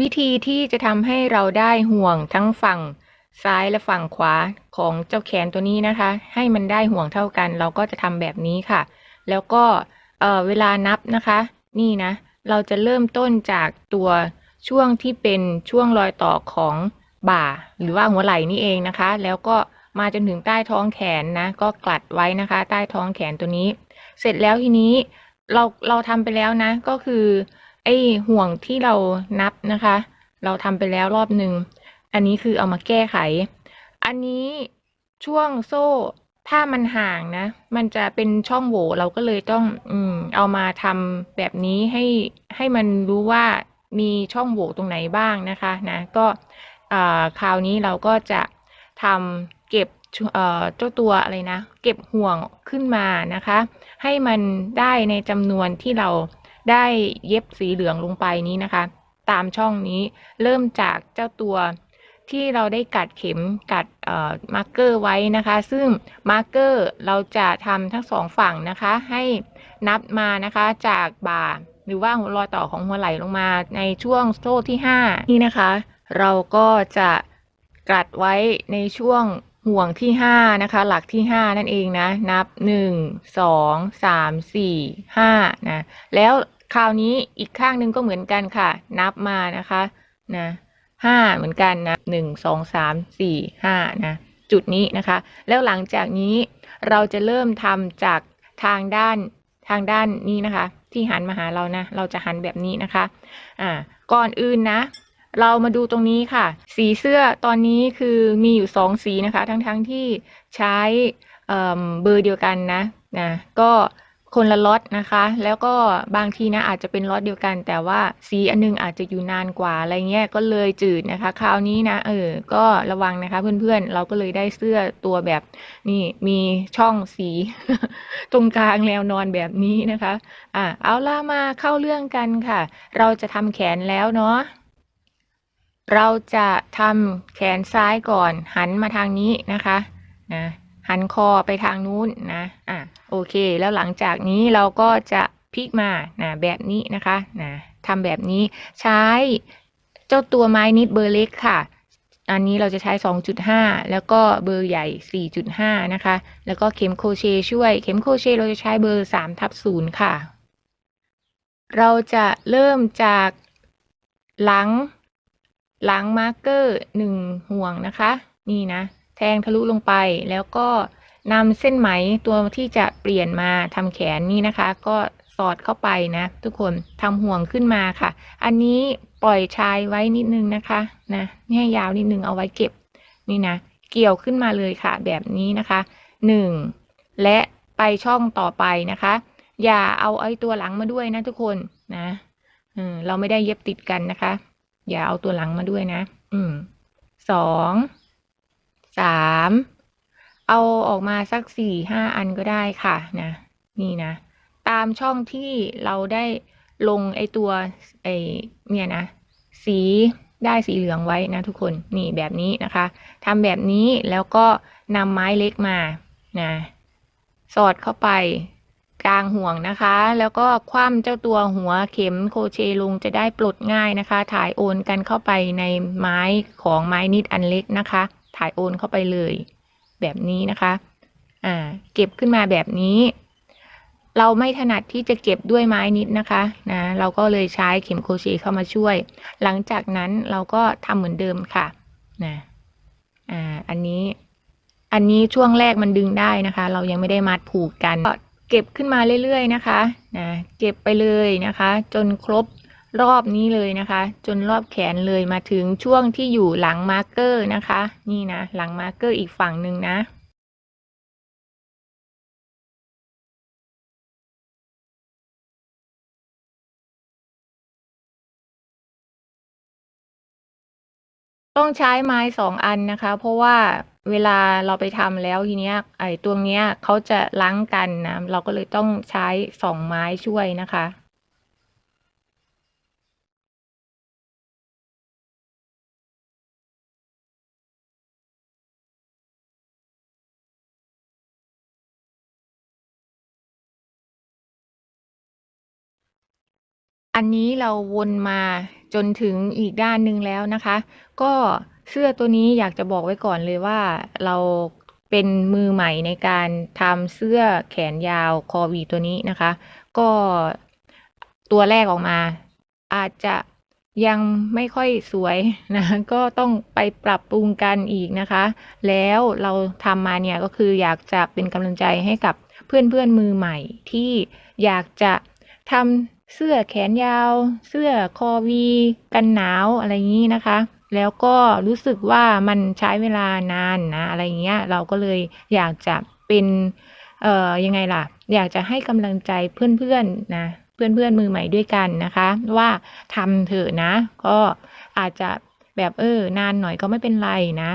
วิธีที่จะทำให้เราได้ห่วงทั้งฝั่งซ้ายและฝั่งขวาของเจ้าแขนตัวนี้นะคะ ให้มันได้ห่วงเท่ากัน เราก็จะทำแบบนี้ค่ะ แล้วก็เเวลานับนะคะ นี่นะ เราจะเริ่มต้นจากตัวช่วงที่เป็นช่วงรอยต่อของบ่า หรือว่าหัวไหล่นี่เองนะคะ แล้วก็มาจนถึงใต้ท้องแขนนะ ก็กลัดไว้นะคะ ใต้ท้องแขนตัวนี้ เสร็จแล้วทีนี้เราเราทำไปแล้วนะ ก็คือ ไอ้ห่วงที่เรานับนะคะ เราทำไปแล้วรอบหนึ่ง อันนี้คือเอามาแก้ไข อันนี้ช่วงโซ่ถ้ามันห่างนะ มันจะเป็นช่องโหว่เราก็เลยต้องอืมเอามาทำแบบนี้ให้ให้มันรู้ว่ามีช่องโหว่ตรงไหนบ้างนะคะนะก็คราวนี้เราก็จะทำเก็บเจ้าตัวอะไรนะ เก็บห่วงขึ้นมานะคะ ให้มันได้ในจำนวนที่เรา ได้เย็บสีเหลืองลงไปนี้นะคะ ตามช่องนี้เริ่มจากเจ้าตัวที่เราได้กัดเข็มกัดมาร์กเกอร์ไว้นะคะ ซึ่งมาร์กเกอร์เราจะทำทั้งสองฝั่งนะคะ ให้นับมานะคะจากบ่าหรือว่ารอยต่อของหัวไหล่ลงมาในช่วงโซ่ที่ห้านี่นะคะ เราก็จะกัดไว้ในช่วงห่วงที่ห้านะคะ หลักที่ห้านั่นเองนะ นับหนึ่งสองสามสี่ห้านะแล้ว คราวนี้อีกข้างหนึ่งก็เหมือนกันค่ะ นับมานะคะนะห้าเหมือนกันนะหนึ่งสองสามสี่ห้านะจุดนี้นะคะ แล้วหลังจากนี้เราจะเริ่มทำจากทางด้านทางด้านนี้นะคะ ที่หันมาหาเรานะ เราจะหันแบบนี้นะคะอ่าก่อนอื่นนะ เรามาดูตรงนี้ค่ะ สีเสื้อตอนนี้คือมีอยู่สองสีนะคะ ทั้งๆทที่ใช้เอ่อเบอร์เดียวกันนะนะก็ คนละล็อตนะคะ แล้วก็บางทีนะอาจจะเป็นล็อตเดียวกัน แต่ว่าสีอันนึงอาจจะอยู่นานกว่าอะไรเงี้ยก็เลยจืดนะคะ คราวนี้นะเออก็ระวังนะคะเพื่อนๆ เราก็เลยได้เสื้อตัวแบบนี่มีช่องสี ตรงกลางแนวนอนแบบนี้นะคะอะเอาล่ะมาเข้าเรื่องกันค่ะ เราจะทำแขนแล้วเนาะเราจะทำแขนซ้ายก่อนหันมาทางนี้นะคะนะ หันคอไปทางนู้นนะ อะ โอเค แล้วหลังจากนี้เราก็จะพลิกมานะแบบนี้นะคะนะทำแบบนี้ใช้เจ้าตัวไม้นิดเบอร์เล็กค่ะ อันนี้เราจะใช้ 2.5 แล้วก็เบอร์ใหญ่ 4.5 นะคะ แล้วก็เข็มโคเชช่วย เข็มโคเชเราจะใช้เบอร์3ทับ0ค่ะ เราจะเริ่มจากหลังหลังมาร์กเกอร์หนึ่งห่วงนะคะ นี่นะ แทงทะลุลงไป แล้วก็นำเส้นไหมตัวที่จะเปลี่ยนมาทำแขนนี่นะคะ ก็สอดเข้าไปนะ ทุกคนทำห่วงขึ้นมาค่ะ อันนี้ปล่อยชายไว้นิดนึงนะคะนะให้ยาวนิดนึงเอาไว้เก็บนี่นะ เกี่ยวขึ้นมาเลยค่ะ แบบนี้นะคะหนึ่งและไปช่องต่อไปนะคะ อย่าเอาไอ้ตัวหลังมาด้วยนะทุกคนนะเออเราไม่ได้เย็บติดกันนะคะ อย่าเอาตัวหลังมาด้วยนะ อืมสอง สามเอาออกมาสักสี่ห้าอันก็ได้ค่ะนะนี่นะ ตามช่องที่เราได้ลงไอตัวไอเนี่ยนะ สีได้สีเหลืองไว้นะทุกคนนี่แบบนี้นะคะทำแบบนี้แล้วก็นำไม้เล็กมานะสอดเข้าไปกลางห่วงนะคะ แล้วก็คว่ำเจ้าตัวหัวเข็มโคเชลงจะได้ปลดง่ายนะคะ ถ่ายโอนกันเข้าไปในไม้ของไม้นิดอันเล็กนะคะ ถ่ายโอนเข้าไปเลย แบบนี้นะคะอ่าเก็บขึ้นมาแบบนี้ เราไม่ถนัดที่จะเก็บด้วยไม้นิดนะคะนะเราก็เลยใช้เข็มโครเชต์เข้ามาช่วย หลังจากนั้นเราก็ทำเหมือนเดิมค่ะนะอ่าอันนี้อันนี้ช่วงแรกมันดึงได้นะคะ เรายังไม่ได้มัดผูกกันก็เก็บขึ้นมาเรื่อยๆนะคะนะเก็บไปเลยนะคะ จนครบ รอบนี้เลยนะคะ จนรอบแขนเลยมาถึงช่วงที่อยู่หลังมาร์กเกอร์นะคะ นี่นะ หลังมาร์กเกอร์อีกฝั่งหนึ่งนะต้องใช้ไม้สองอันนะคะ เพราะว่าเวลาเราไปทำแล้วทีเนี้ยไอ้ตัวเนี้ยเขาจะล้างกันนะเราก็เลยต้องใช้สองไม้ช่วยนะคะ อันนี้เราวนมาจนถึงอีกด้านหนึ่งแล้วนะคะ ก็เสื้อตัวนี้อยากจะบอกไว้ก่อนเลยว่าเราเป็นมือใหม่ในการทำเสื้อแขนยาวคอวีตัวนี้นะคะ ก็ตัวแรกออกมา อาจจะยังไม่ค่อยสวยนะ ก็ต้องไปปรับปรุงกันอีกนะคะ แล้วเราทำมาเนี่ยก็คืออยากจะเป็นกำลังใจให้กับเพื่อนเพื่อนมือใหม่ที่อยากจะทำ เสื้อแขนยาว เสื้อคอวี กันหนาวอะไรอย่างนี้นะคะ แล้วก็รู้สึกว่ามันใช้เวลานานนะอะไรอย่างเงี้ยเราก็เลยอยากจะเป็นเอ่อยังไงล่ะ อยากจะให้กำลังใจเพื่อนๆนะเพื่อนๆมือใหม่ด้วยกันนะคะ ว่าทำเถอะนะ ก็อาจจะแบบเออนานหน่อยก็ไม่เป็นไรนะ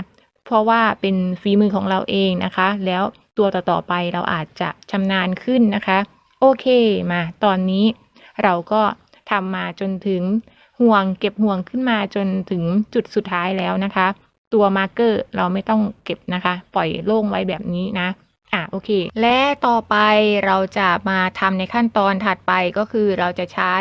เพราะว่าเป็นฝีมือของเราเองนะคะ แล้วตัวต่อๆไปเราอาจจะชำนาญขึ้นนะคะ โอเคมาตอนนี้ เราก็ทำมาจนถึงห่วงเก็บห่วงขึ้นมาจนถึงจุดสุดท้ายแล้วนะคะ ตัวมาร์กเกอร์เราไม่ต้องเก็บนะคะ ปล่อยโล่งไว้แบบนี้นะ อะโอเค และต่อไปเราจะมาทำในขั้นตอนถัดไปก็คือเราจะใช้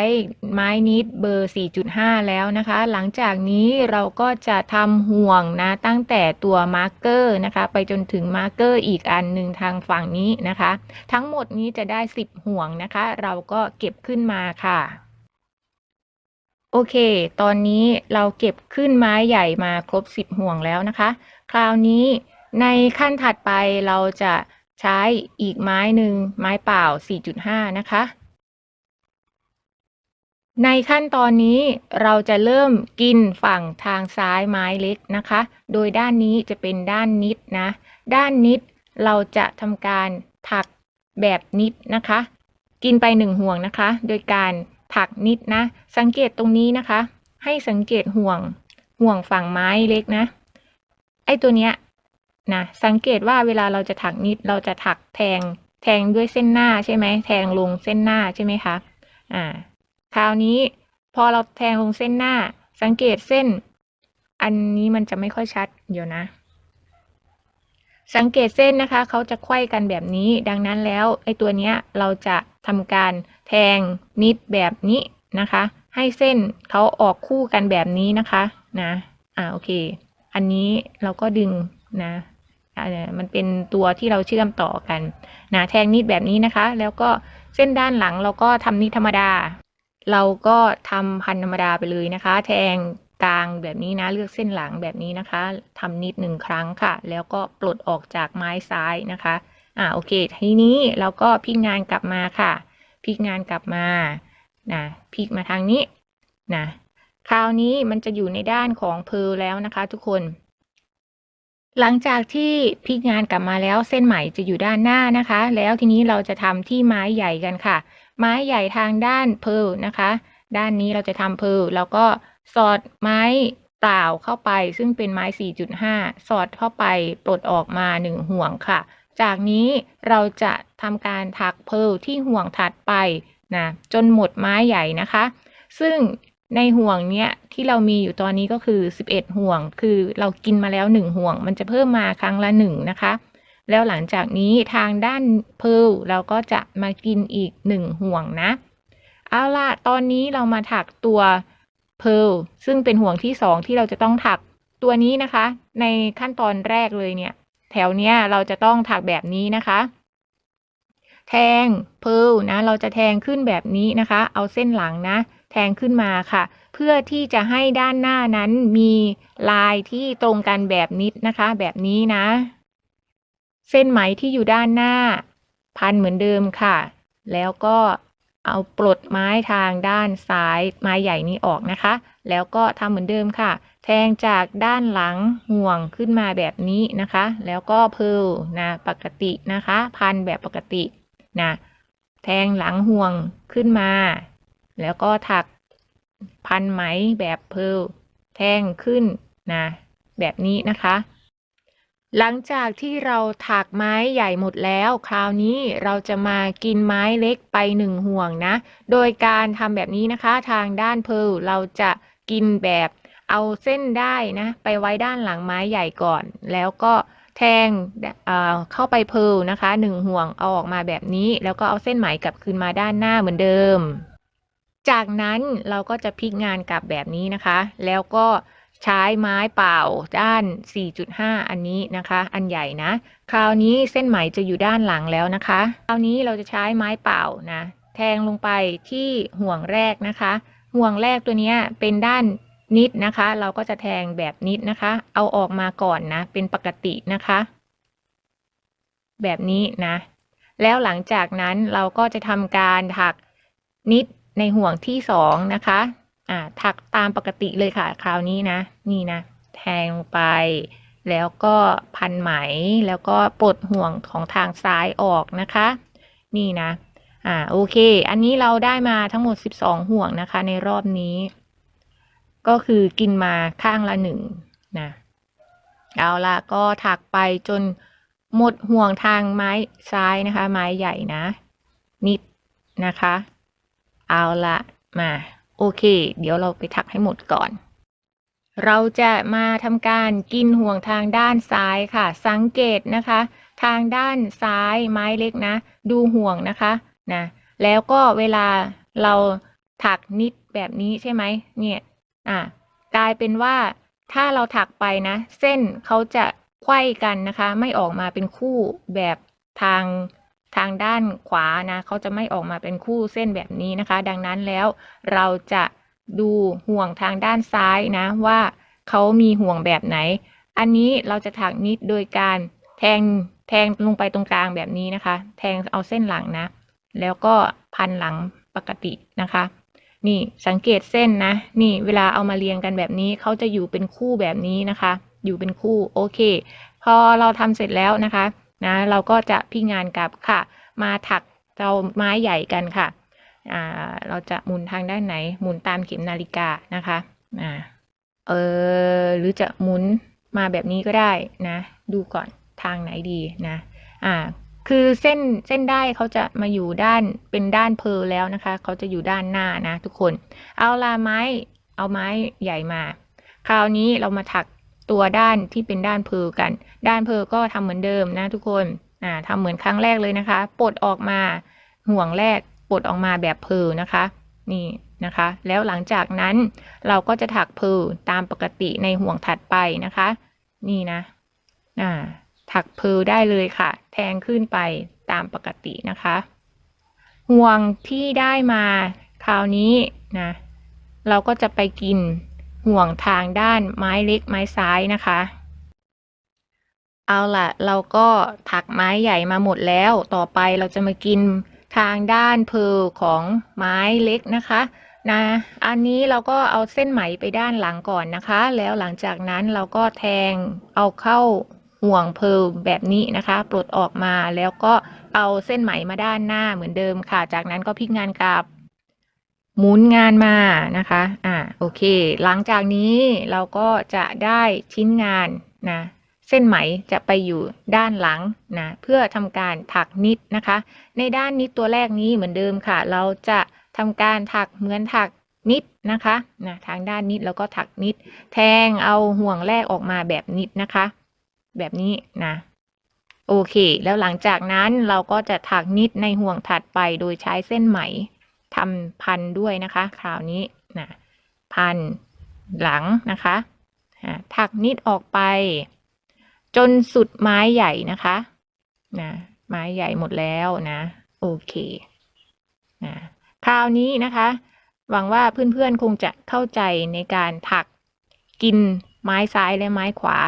ไม้นิดเบอร์ 4.5 แล้วนะคะ หลังจากนี้เราก็จะทำห่วงนะตั้งแต่ตัวมาร์กเกอร์นะคะ ไปจนถึงมาร์กเกอร์อีกอันหนึ่งทางฝั่งนี้นะคะ ทั้งหมดนี้จะได้ 10 ห่วงนะคะ เราก็เก็บขึ้นมาค่ะโอเค ตอนนี้เราเก็บขึ้นไม้ใหญ่มาครบ 10 ห่วงแล้วนะคะ คราวนี้ในขั้นถัดไปเราจะ ใช้อีกไม้หนึ่งไม้เปล่า 4.5 นะคะ ในขั้นตอนนี้เราจะเริ่มกินฝั่งทางซ้ายไม้เล็กนะคะ โดยด้านนี้จะเป็นด้านนิดนะ ด้านนิดเราจะทำการถักแบบนิดนะคะ กินไปหนึ่งห่วงนะคะ โดยการถักนิดนะ สังเกตตรงนี้นะคะ ให้สังเกตห่วงห่วงฝั่งไม้เล็กนะ ไอ้ตัวเนี้ย นะสังเกตว่าเวลาเราจะถักนิดเราจะถักแทงแทงด้วยเส้นหน้าใช่ไหมแทงลงเส้นหน้าใช่ไหมคะอ่าคราวนี้พอเราแทงลงเส้นหน้า สังเกตเส้น อันนี้มันจะไม่ค่อยชัดเดี๋ยวนะ สังเกตเส้นนะคะเขาจะไขว้กันแบบนี้ ดังนั้นแล้วไอ้ตัวเนี้ยเราจะทำการแทงนิดแบบนี้นะคะ ให้เส้นเขาออกคู่กันแบบนี้นะคะนะอ่าโอเค อันนี้เราก็ดึงนะ มันเป็นตัวที่เราเชื่อมต่อกันนะแทงนิดแบบนี้นะคะ แล้วก็เส้นด้านหลังเราก็ทำนิดธรรมดา เราก็ทำพันธรรมดาไปเลยนะคะ แทงกลางแบบนี้นะเลือกเส้นหลังแบบนี้นะคะทำนิดหนึ่งครั้งค่ะ แล้วก็ปลดออกจากไม้ซ้ายนะคะอ่าโอเค ทีนี้เราก็พลิกงานกลับมาค่ะพลิกงานกลับมานะพลิกมาทางนี้นะคราวนี้มันจะอยู่ในด้านของเพลแล้วนะคะ ทุกคน หลังจากที่พลิกงานกลับมาแล้วเส้นไหมจะอยู่ด้านหน้านะคะ แล้วทีนี้เราจะทำที่ไม้ใหญ่กันค่ะ ไม้ใหญ่ทางด้านเพลนะคะ ด้านนี้เราจะทำเพลแล้วก็สอดไม้เปล่าเข้าไป ซึ่งเป็นไม้ 4.5 สอดเข้าไปปลดออกมา 1 ห่วงค่ะ จากนี้เราจะทำการถักเพลที่ห่วงถัดไปนะจนหมดไม้ใหญ่นะคะ ซึ่ง ในห่วงเนี้ยที่เรามีอยู่ตอนนี้ก็คือ 11 ห่วง คือเรากินมาแล้ว 1 ห่วง มันจะเพิ่มมาครั้งละ 1 นะคะ แล้วหลังจากนี้ทางด้านเพลเราก็จะมากินอีก 1 ห่วงนะ เอาล่ะตอนนี้เรามาถักตัวเพลซึ่งเป็นห่วงที่ 2 ที่เราจะต้องถักตัวนี้นะคะ ในขั้นตอนแรกเลยเนี่ย แถวเนี้ยเราจะต้องถักแบบนี้นะคะ แทงเพลนะ เราจะแทงขึ้นแบบนี้นะคะ เอาเส้นหลังนะ แทงขึ้นมาค่ะ เพื่อที่จะให้ด้านหน้านั้นมีลายที่ตรงกันแบบนิดนะคะ แบบนี้นะ เส้นไหมที่อยู่ด้านหน้า พันเหมือนเดิมค่ะ แล้วก็เอาปลดไม้ทางด้านซ้ายไม้ใหญ่นี้ออกนะคะ แล้วก็ทำเหมือนเดิมค่ะ แทงจากด้านหลังห่วงขึ้นมาแบบนี้นะคะ แล้วก็เพลนะปกตินะคะ พันแบบปกตินะแทงหลังห่วงขึ้นมา แล้วก็ถักพันไหมแบบเพลแทงขึ้นนะแบบนี้นะคะ หลังจากที่เราถักไม้ใหญ่หมดแล้ว คราวนี้เราจะมากินไม้เล็กไปหนึ่งห่วงนะ โดยการทำแบบนี้นะคะทางด้านเพลเราจะกินแบบเอาเส้นได้นะ ไปไว้ด้านหลังไม้ใหญ่ก่อน แล้วก็แทงเเข้าไปเพลนะคะหนึ่งห่วงเอาออกมาแบบนี้ แล้วก็เอาเส้นไหมกลับคืนมาด้านหน้าเหมือนเดิม จากนั้นเราก็จะพลิกงานกลับแบบนี้นะคะ แล้วก็ใช้ไม้เปล่าด้าน 4.5 อันนี้นะคะ อันใหญ่นะ คราวนี้เส้นไหมจะอยู่ด้านหลังแล้วนะคะ คราวนี้เราจะใช้ไม้เปล่านะ แทงลงไปที่ห่วงแรกนะคะ ห่วงแรกตัวนี้เป็นด้านนิดนะคะ เราก็จะแทงแบบนิดนะคะ เอาออกมาก่อนนะ เป็นปกตินะคะ แบบนี้นะ แล้วหลังจากนั้นเราก็จะทำการถักนิด ในห่วงที่สองนะคะอ่าถักตามปกติเลยค่ะ คราวนี้นะ นี่นะ แทงไป แล้วก็พันไหม แล้วก็ปลดห่วงของทางซ้ายออกนะคะ นี่นะ อ่า โอเค อันนี้เราได้มาทั้งหมด 12 ห่วงนะคะ ในรอบนี้ ก็คือกินมาข้างละหนึ่งนะ เอาละก็ถักไปจนหมดห่วงทางไม้ซ้ายนะคะ ไม้ใหญ่นะ นิดนะคะ เอาละมา โอเค เดี๋ยวเราไปถักให้หมดก่อน เราจะมาทำการกินห่วงทางด้านซ้ายค่ะ สังเกตนะคะ ทางด้านซ้ายไม้เล็กนะ ดูห่วงนะคะนะแล้วก็เวลาเราถักนิดแบบนี้ใช่ไหมเนี่ยอะกลายเป็นว่าถ้าเราถักไปนะ เส้นเขาจะไขว้กันนะคะ ไม่ออกมาเป็นคู่แบบทาง ทางด้านขวานะเขาจะไม่ออกมาเป็นคู่เส้นแบบนี้นะคะ ดังนั้นแล้วเราจะดูห่วงทางด้านซ้ายนะว่าเขามีห่วงแบบไหน อันนี้เราจะถักนิดโดยการแทงแทงลงไปตรงกลางแบบนี้นะคะ แทงเอาเส้นหลังนะ แล้วก็พันหลังปกตินะคะ นี่สังเกตเส้นนะ นี่เวลาเอามาเรียงกันแบบนี้เขาจะอยู่เป็นคู่แบบนี้นะคะ อยู่เป็นคู่โอเค พอเราทำเสร็จแล้วนะคะ นะเราก็จะพี่งานกลับค่ะ มาถักเราไม้ใหญ่กันค่ะอ่าเราจะหมุนทางด้านไหน หมุนตามเข็มนาฬิกานะคะอ่าเออหรือจะหมุนมาแบบนี้ก็ได้นะ ดูก่อนทางไหนดีนะอ่าคือเส้นเส้นได้เขาจะมาอยู่ด้านเป็นด้านเพลแล้วนะคะเขาจะอยู่ด้านหน้านะทุกคน เอาลาไม้เอาไม้ใหญ่มา คราวนี้เรามาถัก ตัวด้านที่เป็นด้านเพลกัน ด้านเพลก็ทำเหมือนเดิมนะทุกคนอ่าทำเหมือนครั้งแรกเลยนะคะ ปลดออกมาห่วงแรกปลดออกมาแบบเพลนะคะ นี่นะคะ แล้วหลังจากนั้นเราก็จะถักเพลตามปกติในห่วงถัดไปนะคะ นี่นะอ่าถักเพลได้เลยค่ะ แทงขึ้นไปตามปกตินะคะ ห่วงที่ได้มาคราวนี้นะ เราก็จะไปกิน ห่วงทางด้านไม้เล็กไม้ซ้ายนะคะ เอาล่ะเราก็ถักไม้ใหญ่มาหมดแล้ว ต่อไปเราจะมากินทางด้านเพลของไม้เล็กนะคะนะอันนี้เราก็เอาเส้นไหมไปด้านหลังก่อนนะคะ แล้วหลังจากนั้นเราก็แทงเอาเข้าห่วงเพลแบบนี้นะคะ ปลดออกมาแล้วก็เอาเส้นไหมมาด้านหน้าเหมือนเดิมค่ะ จากนั้นก็พลิกงานกลับ หมุนงานมานะคะ อ่า โอเค หลังจากนี้เราก็จะได้ชิ้นงานนะ เส้นไหมจะไปอยู่ด้านหลังนะ เพื่อทำการถักนิดนะคะ ในด้านนิดตัวแรกนี้เหมือนเดิมค่ะ เราจะทำการถักเหมือนถักนิดนะคะนะทางด้านนิดแล้วก็ถักนิด แทงเอาห่วงแรกออกมาแบบนิดนะคะ แบบนี้นะ โอเค แล้วหลังจากนั้นเราก็จะถักนิดในห่วงถัดไปโดยใช้เส้นไหม ทำพันด้วยนะคะ คราวนี้นะพันหลังนะคะถักนิดออกไป จนสุดไม้ใหญ่นะคะนะไม้ใหญ่หมดแล้วนะ โอเคนะคราวนี้นะคะ หวังว่าเพื่อนๆคงจะเข้าใจในการถักกินไม้ซ้ายและไม้ขวา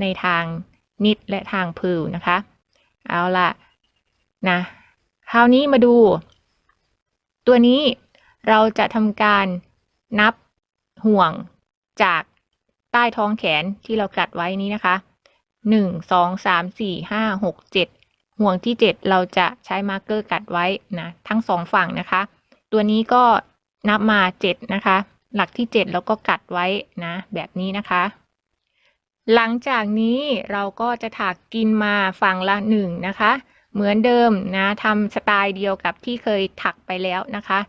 ในทางนิดและทางพือนะคะ เอาละนะ คราวนี้มาดู ตัวนี้เราจะทำการนับห่วงจากใต้ท้องแขนที่เรากัดไว้นี้นะคะหนึ่งสองสามสี่ห้าหกเจ็ดห่วงที่เจ็ดเราจะใช้มาร์กเกอร์กัดไว้นะทั้งสองฝั่งนะคะ ตัวนี้ก็นับมาเจ็ดนะคะ หลักที่เจ็ดแล้วก็กัดไว้นะ แบบนี้นะคะ หลังจากนี้เราก็จะถักกินมาฝั่งละหนึ่งนะคะ เหมือนเดิมนะทำสไตล์เดียวกับที่เคยถักไปแล้วนะคะ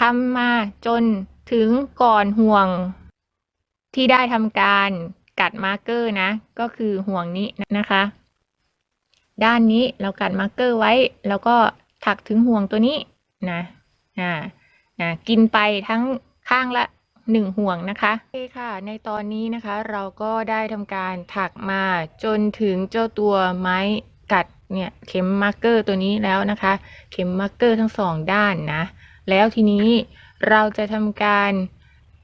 ทำมาจนถึงก่อนห่วงที่ได้ทำการกัดมาร์กเกอร์นะ ก็คือห่วงนี้นะคะ ด้านนี้เรากัดมาร์กเกอร์ไว้ แล้วก็ถักถึงห่วงตัวนี้นะอ่านะกินไปทั้งข้างละหนึ่งห่วงนะคะโอเคค่ะ ในตอนนี้นะคะ เราก็ได้ทำการถักมาจนถึงเจ้าตัวไม้ กัดเนี่ยเข็มมาร์กเกอร์ตัวนี้แล้วนะคะ เข็มมาร์กเกอร์ทั้งสองด้านนะ แล้วทีนี้เราจะทำการ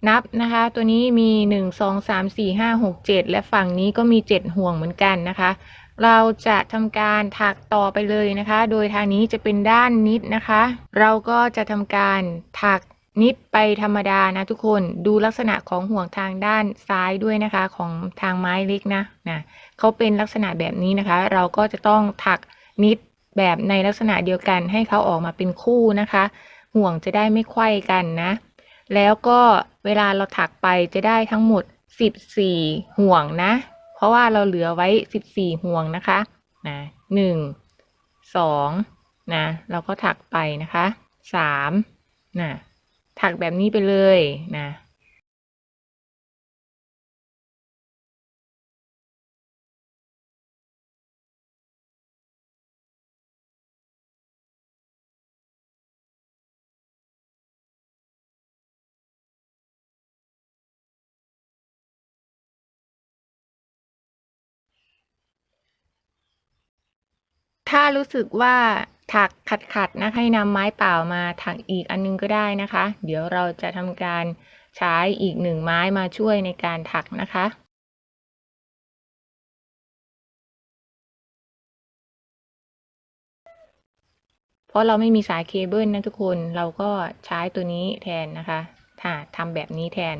นับนะคะ ตัวนี้มี 1 2 3 4 5 6 7 และฝั่งนี้ก็มี 7 ห่วงเหมือนกันนะคะ เราจะทำการถักต่อไปเลยนะคะ โดยทางนี้จะเป็นด้านนิดนะคะ เราก็จะทำการถัก นิดไปธรรมดานะทุกคนดูลักษณะของห่วงทางด้านซ้ายด้วยนะคะ ของทางไม้เล็กนะนะเขาเป็นลักษณะแบบนี้นะคะ เราก็จะต้องถักนิดแบบในลักษณะเดียวกันให้เขาออกมาเป็นคู่นะคะ ห่วงจะได้ไม่ไขว้กันนะ แล้วก็เวลาเราถักไปจะได้ทั้งหมด 14 ห่วงนะ เพราะว่าเราเหลือไว้ 14 ห่วงนะคะนะหนึ่งสองนะเราก็ถักไปนะคะสามนะ ถักแบบนี้ไปเลยนะถ้ารู้สึกว่า ถักขัดขัดๆนะให้นำไม้เปล่ามาถักอีกอันนึงก็ได้นะคะ เดี๋ยวเราจะทำการใช้อีกหนึ่งไม้มาช่วยในการถักนะคะเพราะเราไม่มีสายเคเบิลนะทุกคน เราก็ใช้ตัวนี้แทนนะคะถ้าทำแบบนี้แทน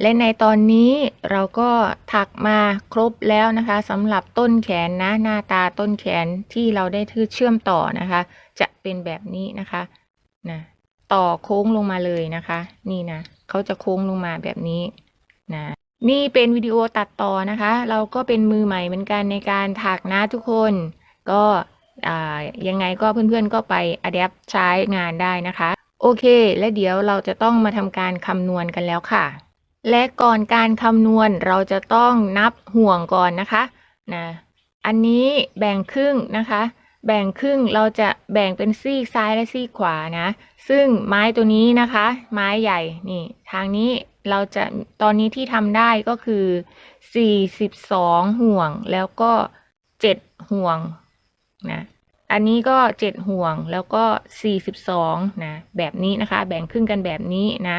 และในตอนนี้เราก็ถักมาครบแล้วนะคะสำหรับต้นแขนนะหน้าตาต้นแขนที่เราได้ทื่อเชื่อมต่อนะคะ จะเป็นแบบนี้นะคะนะต่อโค้งลงมาเลยนะคะ นี่นะเขาจะโค้งลงมาแบบนี้นะนี่เป็นวิดีโอตัดต่อนะคะ เราก็เป็นมือใหม่เหมือนกันในการถักนะทุกคน ก็ยังไงก็เพื่อนๆก็ไปอัดแอปใช้งานได้นะคะ โอเค และเดี๋ยวเราจะต้องมาทำการคำนวณกันแล้วค่ะ และก่อนการคำนวณเราจะต้องนับห่วงก่อนนะคะนะอันนี้แบ่งครึ่งนะคะ แบ่งครึ่งเราจะแบ่งเป็นซีกซ้ายและซีกขวานะ ซึ่งไม้ตัวนี้นะคะ ไม้ใหญ่นี่ทางนี้เราจะตอนนี้ที่ทำได้ก็คือ 42 ห่วงแล้วก็ 7 ห่วงนะอันนี้ก็ 7 ห่วงแล้วก็ 42นะแบบนี้นะคะ แบ่งครึ่งกันแบบนี้นะ